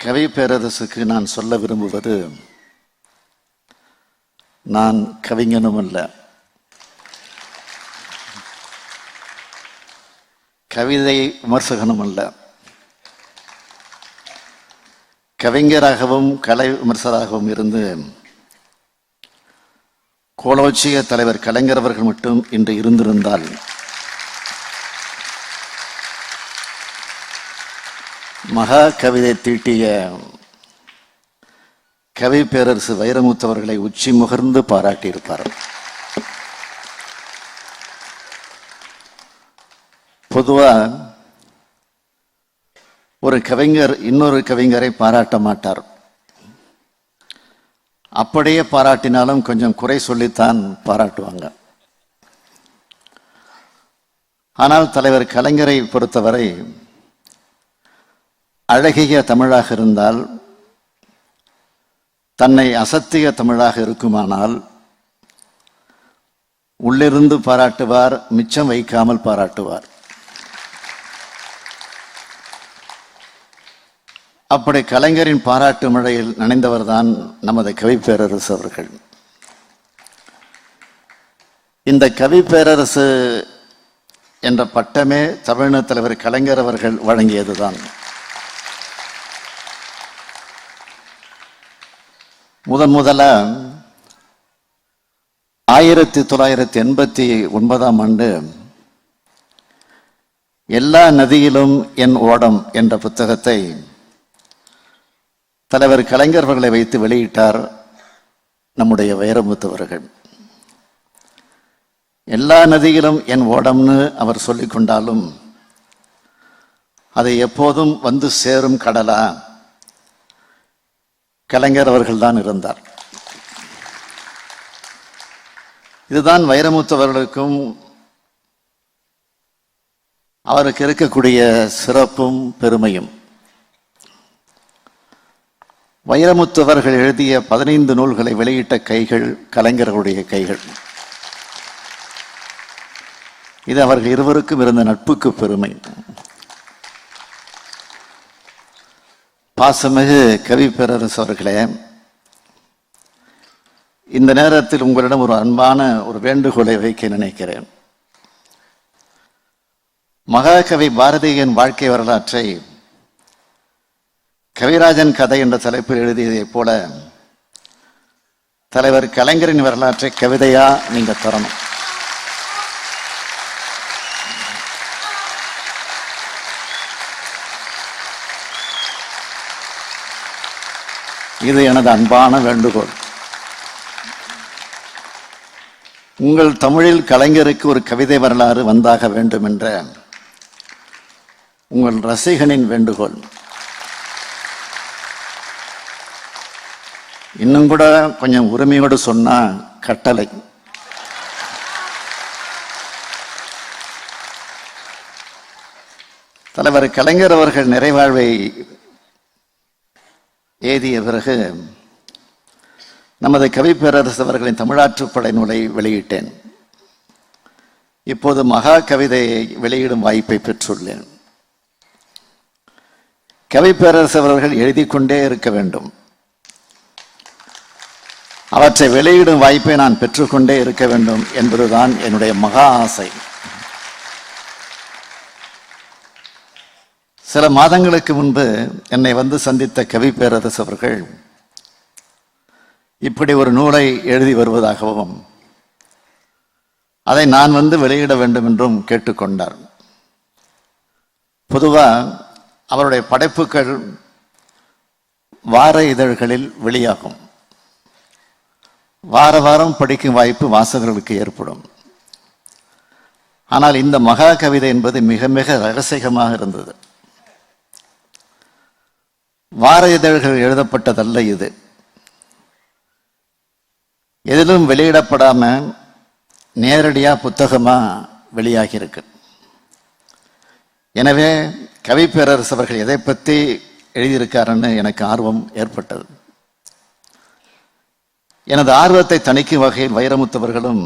கவி பேரரசுக்கு நான் சொல்ல விரும்புவது நான் கவிஞனும் அல்ல கவிதை விமர்சகனும் அல்ல கவிஞராகவும் கலை விமர்சகராகவும் இருந்து கோலோச்சிய தலைவர் கலைஞர் அவர்கள் மட்டும் இன்று இருந்திருந்தால் மகா கவிதை தீட்டிய கவி பேரரசு வைரமுத்தவர்களை உச்சி முகர்ந்து பாராட்டியிருப்பார். பொதுவா ஒரு கவிஞர் இன்னொரு கவிஞரை பாராட்ட மாட்டார். அப்படியே பாராட்டினாலும் கொஞ்சம் குறை சொல்லித்தான் பாராட்டுவாங்க. ஆனால் தலைவர் கலைஞரை பொறுத்தவரை அழகிய தமிழாக இருந்தால் தன்னை அசத்திய தமிழாக இருக்குமானால் உள்ளிருந்து பாராட்டுவார் மிச்சம் வைக்காமல் பாராட்டுவார். அப்படி கலைஞரின் பாராட்டு மழையில் நனைந்தவர்தான் நமது கவி பேரரசு அவர்கள். இந்த கவி பேரரசு என்ற பட்டமே தமிழ்நாடு தலைவர் கலைஞர் அவர்கள் வழங்கியதுதான். முதன் முதல்ல ஆயிரத்தி தொள்ளாயிரத்தி எண்பத்தி ஒன்பதாம் ஆண்டு எல்லா நதியிலும் என் ஓடம் என்ற புத்தகத்தை தலைவர் கலைஞர்களை வைத்து வெளியிட்டார் நம்முடைய வைரமுத்தவர்கள். எல்லா நதியிலும் என் ஓடம்னு அவர் சொல்லிக்கொண்டாலும் அதை எப்போதும் வந்து சேரும் கடலா கலைஞர் அவர்கள் தான் இருந்தார். இதுதான் வைரமுத்தவர்களுக்கும் அவருக்கு இருக்கக்கூடிய சிறப்பும் பெருமையும். வைரமுத்தவர்கள் எழுதிய பதினைந்து நூல்களை வெளியிட்ட கைகள் கலைஞர்களுடைய கைகள். இது அவர்கள் இருவருக்கும் இருந்த நட்புக்கு பெருமை. பாசமிகு கவி பேரரசு அவர்களே இந்த நேரத்தில் உங்களிடம் ஒரு அன்பான ஒரு வேண்டுகோளை வைக்க நினைக்கிறேன். மகாகவி பாரதியின் வாழ்க்கை வரலாற்றை கவிராஜன் கதை என்ற தலைப்பில் எழுதியதைப் போல தலைவர் கலைஞரின் வரலாற்றை கவிதையா நீங்க தரணும். இது எனது அன்பான வேண்டுகோள். உங்கள் தமிழில் கலைஞருக்கு ஒரு கவிதை வரலாறு வந்தாக வேண்டும் என்ற உங்கள் ரசிகனின் வேண்டுகோள். இன்னும் கூட கொஞ்சம் உரிமையோடு சொன்னா கட்டளை. தலைவர் கலைஞர் அவர்கள் நிறைவாழ்வை ஏதிய பிறகு நமது கவி பேரரசு அவர்களின் தமிழாற்றுப்படை நூலை வெளியிட்டேன். இப்போது மகா கவிதையை வெளியிடும் வாய்ப்பை பெற்றுள்ளேன். கவி பேரரசு அவர்கள் எழுதி கொண்டே இருக்க வேண்டும். அவற்றை வெளியிடும் வாய்ப்பை நான் பெற்றுக்கொண்டே இருக்க வேண்டும் என்பதுதான் என்னுடைய மகா ஆசை. சில மாதங்களுக்கு முன்பு என்னை வந்து சந்தித்த கவி பேரரசு அவர்கள் இப்படி ஒரு நூலை எழுதி வருவதாகவும் அதை நான் வந்து வெளியிட வேண்டும் என்றும் கேட்டுக்கொண்டார். பொதுவாக அவருடைய படைப்புகள் வார இதழ்களில் வெளியாகும். வார வாரம் படிக்கும் வாய்ப்பு வாசகர்களுக்கு ஏற்படும். ஆனால் இந்த மகா கவிதை என்பது மிக மிக ரகசியமாக இருந்தது. வார இதழ்கள் எழுதப்பட்டதல்ல இது. எதிலும் வெளியிடப்படாம நேரடியாக புத்தகமாக வெளியாகியிருக்கு. எனவே கவிப்பேரரசு அவர்கள் எதை பற்றி எழுதியிருக்காருன்னு எனக்கு ஆர்வம் ஏற்பட்டது. எனது ஆர்வத்தை தணிக்கும் வகையில் வைரமுத்தவர்களும்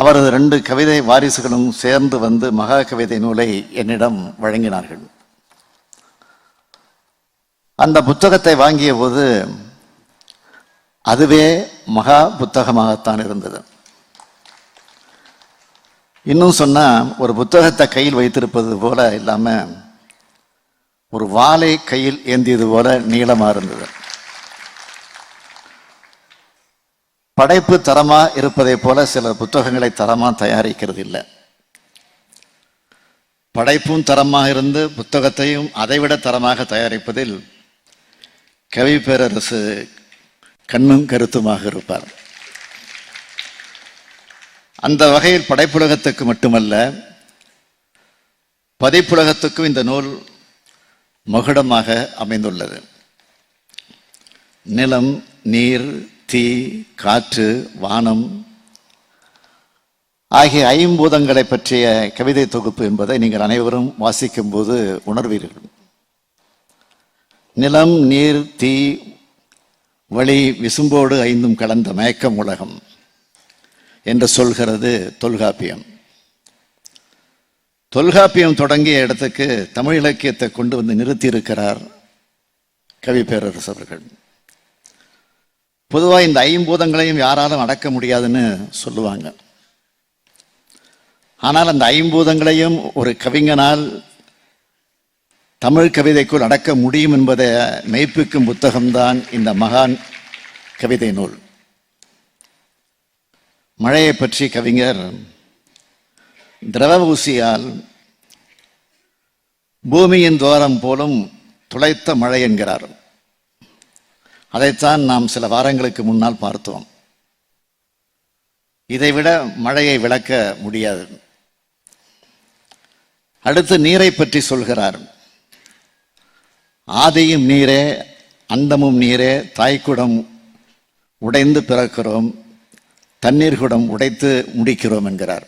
அவரது ரெண்டு கவிதை வாரிசுகளும் சேர்ந்து வந்து மகா கவிதை நூலை என்னிடம் வழங்கினார்கள். அந்த புத்தகத்தை வாங்கிய போது அதுவே மகா புத்தகமாகத்தான் இருந்தது. இன்னும் சொன்னால் ஒரு புத்தகத்தை கையில் வைத்திருப்பது போல இல்லாமல் ஒரு வாளை கையில் ஏந்தியது போல நீளமாக இருந்தது. படைப்பு தரமாக இருப்பதை போல சில புத்தகங்களை தரமாக தயாரிக்கிறது இல்லை. படைப்பும் தரமாக இருந்து புத்தகத்தையும் அதைவிட தரமாக தயாரிப்பதில் கவி பேரரசு கண்ணும் கருத்துமாக இருப்பார். அந்த வகையில் படைப்புலகத்துக்கு மட்டுமல்ல பதிப்புலகத்துக்கும் இந்த நூல் மகுடமாக அமைந்துள்ளது. நிலம் நீர் தீ காற்று வானம் ஆகிய ஐம்பூதங்களை பற்றிய கவிதை தொகுப்பு என்பதை நீங்கள் அனைவரும் வாசிக்கும் போது உணர்வீர்கள். நிலம் நீர் தீ வழி விசும்போடு ஐந்தும் கலந்த மயக்கம் உலகம் என்று சொல்கிறது தொல்காப்பியம். தொல்காப்பியம் தொடங்கிய இடத்துக்கு தமிழ் இலக்கியத்தை கொண்டு வந்து நிறுத்தியிருக்கிறார் கவி பேரரசு அவர்கள். பொதுவாக இந்த ஐம்பூதங்களையும் யாராலும் அடக்க முடியாதுன்னு சொல்லுவாங்க. ஆனால் அந்த ஐம்பூதங்களையும் ஒரு கவிஞனால் தமிழ் கவிதைக்குள் அடக்க முடியும் என்பதை மெய்ப்பிக்கும் புத்தகம்தான் இந்த மகான் கவிதை நூல். மழையை பற்றி கவிஞர் திரவ ஊசியால் பூமியின் துவாரம் போலும் துளைத்த மழை என்கிறார். அதைத்தான் நாம் சில வாரங்களுக்கு முன்னால் பார்த்தோம். இதைவிட மழையை விளக்க முடியாது. அடுத்து நீரை பற்றி சொல்கிறார். ஆதியும் நீரே அந்தமும் நீரே தாய்க்குடம் உடைந்து பிறக்கிறோம் தண்ணீர் குடம் உடைத்து முடிக்கிறோம் என்கிறார்.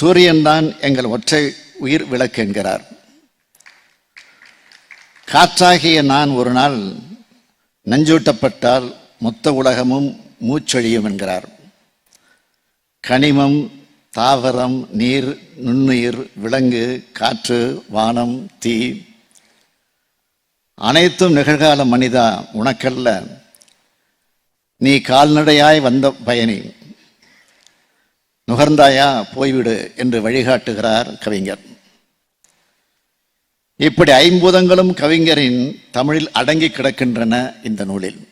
சூரியன்தான் எங்கள் ஒற்றை உயிர் விளக்கு என்கிறார். காற்றாகிய நான் ஒரு நாள் நஞ்சூட்டப்பட்டால் மொத்த உலகமும் மூச்சொழியும் என்கிறார். கனிமம் தாவரம் நீர் நுண்ணுயிர் விலங்கு காற்று வானம் தீ அனைத்தும் நிகழ்கால மனிதா உனக்கல்ல. நீ கால்நடையாய் வந்த பயணி. நுகர்ந்தாயா போய்விடு என்று வழிகாட்டுகிறார் கவிஞர். இப்படி ஐம்பூதங்களும் கவிஞரின் தமிழில் அடங்கி கிடக்கின்றன இந்த நூலில்.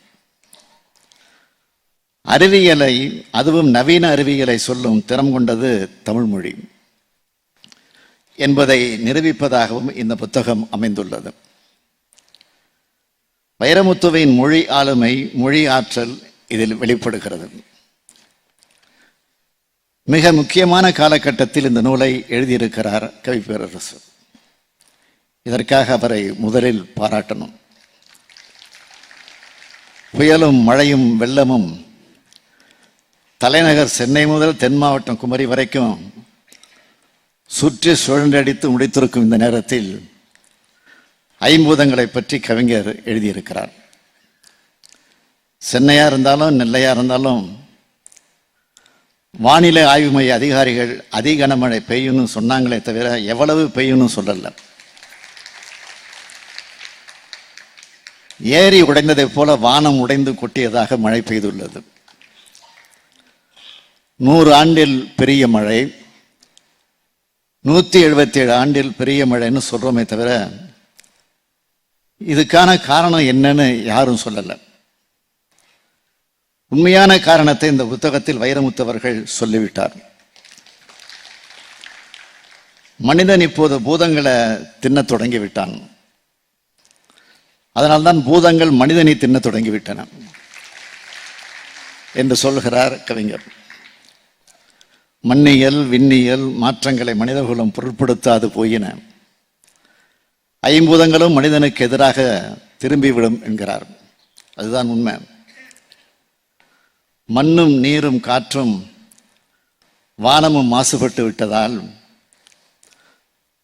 அறிவியலை அதுவும் நவீன அறிவியலை சொல்லும் திறம் கொண்டது தமிழ்மொழி என்பதை நிரூபிப்பதாகவும் இந்த புத்தகம் அமைந்துள்ளது. வைரமுத்துவின் மொழி ஆளுமை மொழி ஆற்றல் இதில் வெளிப்படுகிறது. மிக முக்கியமான காலகட்டத்தில் இந்த நூலை எழுதியிருக்கிறார் கவி பேரரசு. இதற்காக அவரை முதலில் பாராட்டணும். புயலும் மழையும் வெள்ளமும் தலைநகர் சென்னை முதல் தென் மாவட்டம் குமரி வரைக்கும் சுற்றி சுழன்றடித்து முடித்திருக்கும் இந்த நேரத்தில் ஐம்பூதங்களை பற்றி கவிஞர் எழுதியிருக்கிறார். சென்னையாக இருந்தாலும் நெல்லையாக இருந்தாலும் வானிலை ஆய்வு மைய அதிகாரிகள் அதி கனமழை பெய்யும்னு சொன்னாங்களே தவிர எவ்வளவு பெய்யும்னு சொல்லலை. ஏரி உடைந்ததைப் போல வானம் உடைந்து கொட்டியதாக மழை பெய்துள்ளது. நூறு ஆண்டில் பெரிய மழை நூற்றி எழுபத்தி ஏழு ஆண்டில் பெரிய மழைன்னு சொல்கிறோமே தவிர இதுக்கான காரணம் என்னன்னு யாரும் சொல்லலை. உண்மையான காரணத்தை இந்த புத்தகத்தில் வைரமுத்தவர்கள் சொல்லிவிட்டார். மனிதன் இப்போது பூதங்களை தின்னத் தொடங்கி விட்டான் அதனால்தான் பூதங்கள் மனிதனை தின்னத் தொடங்கிவிட்டன என்று சொல்கிறார் கவிஞர். மண்ணியல் விண்ணியல் மாற்றங்களை மனிதகுலம் பொருட்படுத்தாது போயின. ஐம்பூதங்களும் மனிதனுக்கு எதிராக திரும்பிவிடும் என்கிறார். அதுதான் உண்மை. மண்ணும் நீரும் காற்றும் வானமும் மாசுபட்டு விட்டதால்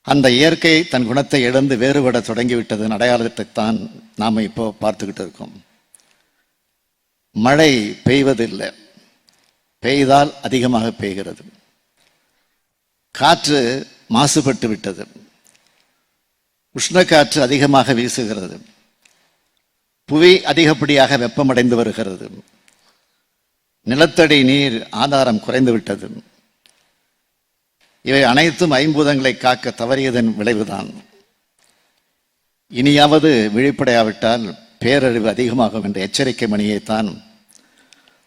அந்த இயற்கை தன் குணத்தை இழந்து வேறுபட தொடங்கிவிட்டதன் அடையாளத்தைத்தான் நாம் இப்போ பார்த்துக்கிட்டு இருக்கோம். மழை பெய்வதில்லை. பெய்தால் அதிகமாக பெய்கிறது. காற்று மாசுபட்டு விட்டது. உஷ்ணக்காற்று அதிகமாக வீசுகிறது. புவி அதிகப்படியாக வெப்பமடைந்து வருகிறது. நிலத்தடி நீர் ஆதாரம் குறைந்துவிட்டது. இவை அனைத்தும் ஐம்பூதங்களை காக்க தவறியதன் விளைவுதான். இனியாவது விழிப்படையாவிட்டால் பேரழிவு அதிகமாகும் என்ற எச்சரிக்கை மணியைத்தான்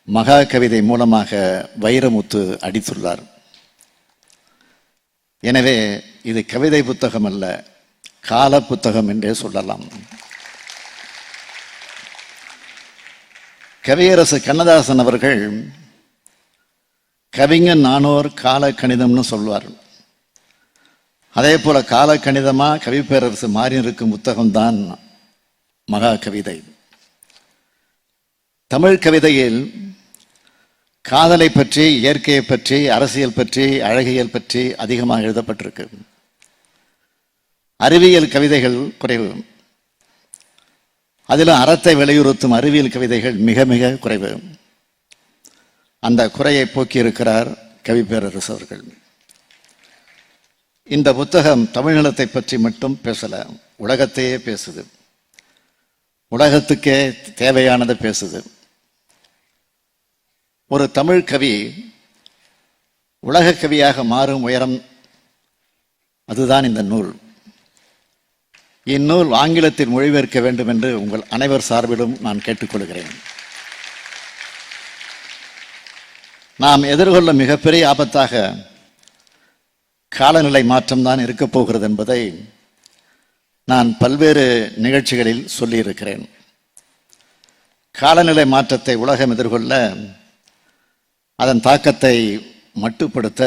மகா கவிதை மூலமாக வைரமுத்து அடித்துள்ளார். எனவே இது கவிதை புத்தகம் அல்ல கால புத்தகம் என்றே சொல்லலாம். கவியரசு கண்ணதாசன் அவர்கள் கவிஞன் நானோர் கால கணிதம்னு சொல்வார். அதே போல கால கணிதமா கவிப்பேரரசு மாறி இருக்கும் புத்தகம்தான் மகா கவிதை. தமிழ் கவிதையில் காதலை பற்றி இயற்கையை பற்றி அரசியல் பற்றி அழகியல் பற்றி அதிகமாக எழுதப்பட்டிருக்கு. அறிவியல் கவிதைகள் குறைவு. அதிலும் அறத்தை வலியுறுத்தும் அறிவியல் கவிதைகள் மிக மிக குறைவு. அந்த குறையை போக்கியிருக்கிறார் கவிப்பேரரசு அவர்கள். இந்த புத்தகம் தமிழ்நிலத்தை பற்றி மட்டும் பேசல உலகத்தையே பேசுது. உலகத்துக்கே தேவையானதை பேசுது. ஒரு தமிழ் கவி உலக கவியாக மாறும் உயரம் அதுதான் இந்த நூல். இந்நூல் ஆங்கிலத்தில் மொழிபெயர்க்க வேண்டும் என்று உங்கள் அனைவர் சார்பிலும் நான் கேட்டுக்கொள்கிறேன். நாம் எதிர்கொள்ளும் மிகப்பெரிய ஆபத்தாக காலநிலை மாற்றம்தான் இருக்கப் போகிறது என்பதை நான் பல்வேறு நிகழ்ச்சிகளில் சொல்லியிருக்கிறேன். காலநிலை மாற்றத்தை உலகம் எதிர்கொள்ள அதன் தாக்கத்தை மட்டுப்படுத்த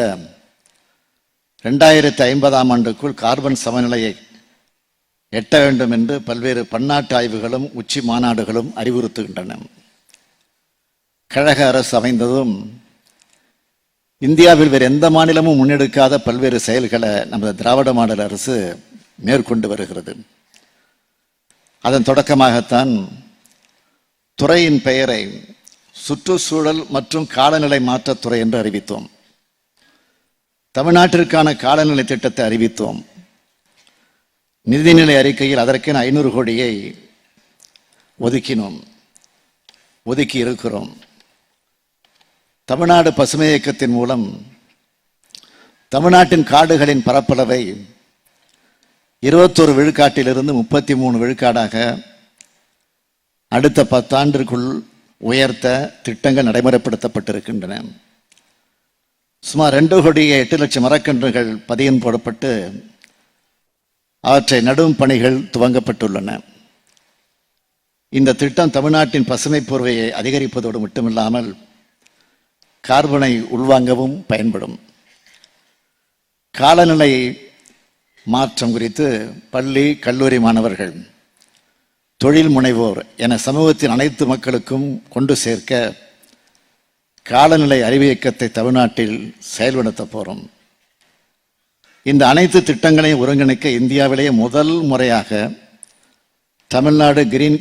ரெண்டாயிரத்தி ஐம்பதாம் ஆண்டுக்குள் கார்பன் சமநிலையை எட்ட வேண்டும் என்று பல்வேறு பன்னாட்டு ஆய்வுகளும் உச்சி மாநாடுகளும் அறிவுறுத்துகின்றன. கழக அரசு அமைந்ததும் இந்தியாவில் வேறு எந்த மாநிலமும் முன்னெடுக்காத பல்வேறு செயல்களை நமது திராவிட மாடல் அரசு மேற்கொண்டு வருகிறது. அதன் தொடக்கமாகத்தான் துறையின் பெயரை சுற்றுச்சூழல் மற்றும் காலநிலை மாற்றத்துறை என்று அறிவித்தோம். தமிழ்நாட்டிற்கான காலநிலை திட்டத்தை அறிவித்தோம். நிதிநிலை அறிக்கையில் அதற்கென ஐநூறு கோடியை ஒதுக்கினோம் ஒதுக்கி இருக்கிறோம். தமிழ்நாடு பசுமை இயக்கத்தின் மூலம் தமிழ்நாட்டின் காடுகளின் பரப்பளவை இருபத்தொரு விழுக்காட்டிலிருந்து முப்பத்தி மூணு விழுக்காடாக அடுத்த பத்தாண்டிற்குள் உயர்த்த திட்டங்கள் நடைமுறைப்படுத்தப்பட்டிருக்கின்றன. சுமார் ரெண்டு கோடியே எட்டு லட்சம் மரக்கன்றுகள் பதியம் போடப்பட்டு அவற்றை நடும் பணிகள் துவங்கப்பட்டுள்ளன. இந்த திட்டம் தமிழ்நாட்டின் பசுமை போர்வையை அதிகரிப்பதோடு மட்டுமில்லாமல் கார்பனை உள்வாங்கவும் பயன்படும். காலநிலை மாற்றம் குறித்து பள்ளி கல்லூரி மாணவர்கள் தொழில் முனைவோர் என சமூகத்தின் அனைத்து மக்களுக்கும் கொண்டு சேர்க்க காலநிலை அறிவியக்கத்தை தமிழ்நாட்டில் செயல்படுத்த போகிறோம் இந்த அனைத்து திட்டங்களையும் ஒருங்கிணைக்க இந்தியாவிலேயே முதல் முறையாக தமிழ்நாடு கிரீன்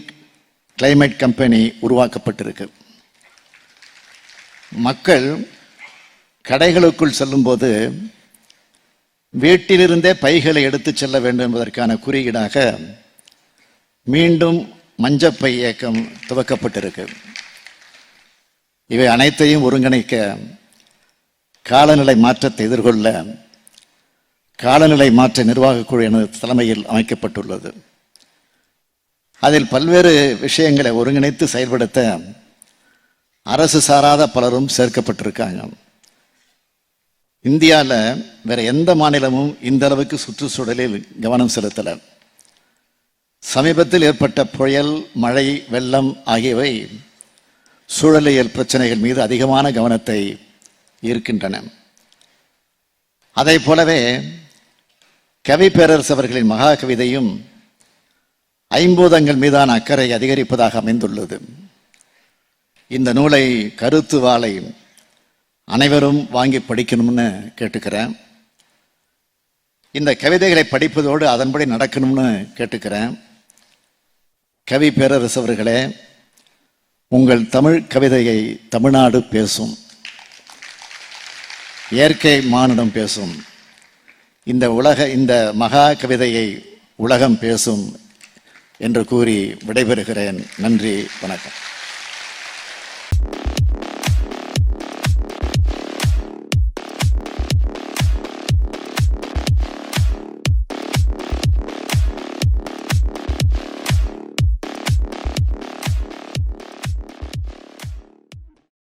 கிளைமேட் கம்பெனி உருவாக்கப்பட்டிருக்கு. மக்கள் கடைகளுக்குள் செல்லும்போது வீட்டிலிருந்தே பைகளை எடுத்துச் செல்ல வேண்டும் என்பதற்கான குறியீடாக மீண்டும் மஞ்சப்பை இயக்கம் துவக்கப்பட்டிருக்கு. இவை அனைத்தையும் ஒருங்கிணைக்க காலநிலை மாற்றத்தை எதிர்கொள்ள காலநிலை மாற்ற நிர்வாகக் குழு எனது தலைமையில் அமைக்கப்பட்டுள்ளது. அதில் பல்வேறு விஷயங்களை ஒருங்கிணைத்து செயல்படுத்த அரசு சாராத பலரும் சேர்க்கப்பட்டிருக்காங்க. இந்தியாவில் வேற எந்த மாநிலமும் இந்த அளவுக்கு சுற்றுச்சூழலில் கவனம் செலுத்தலை. சமீபத்தில் ஏற்பட்ட புயல் மழை வெள்ளம் ஆகியவை சூழலியல் பிரச்சனைகள் மீது அதிகமான கவனத்தை ஈர்க்கின்றன. அதை போலவே கவி பேரரசு அவர்களின் மகா கவிதையும் ஐம்பூதங்கள் மீதான அக்கறை அதிகரிப்பதாக அமைந்துள்ளது. இந்த நூலை கருத்து வாளை அனைவரும் வாங்கி படிக்கணும்னு கேட்டுக்கிறேன். இந்த கவிதைகளை படிப்பதோடு அதன்படி நடக்கணும்னு கேட்டுக்கிறேன். கவி பேரரசு அவர்களே உங்கள் தமிழ் கவிதையை தமிழ்நாடு பேசும். இயற்கை மானிடம் பேசும். இந்த உலக இந்த மகா கவிதையை உலகம் பேசும் என்று கூறி விடைபெறுகிறேன். நன்றி வணக்கம்.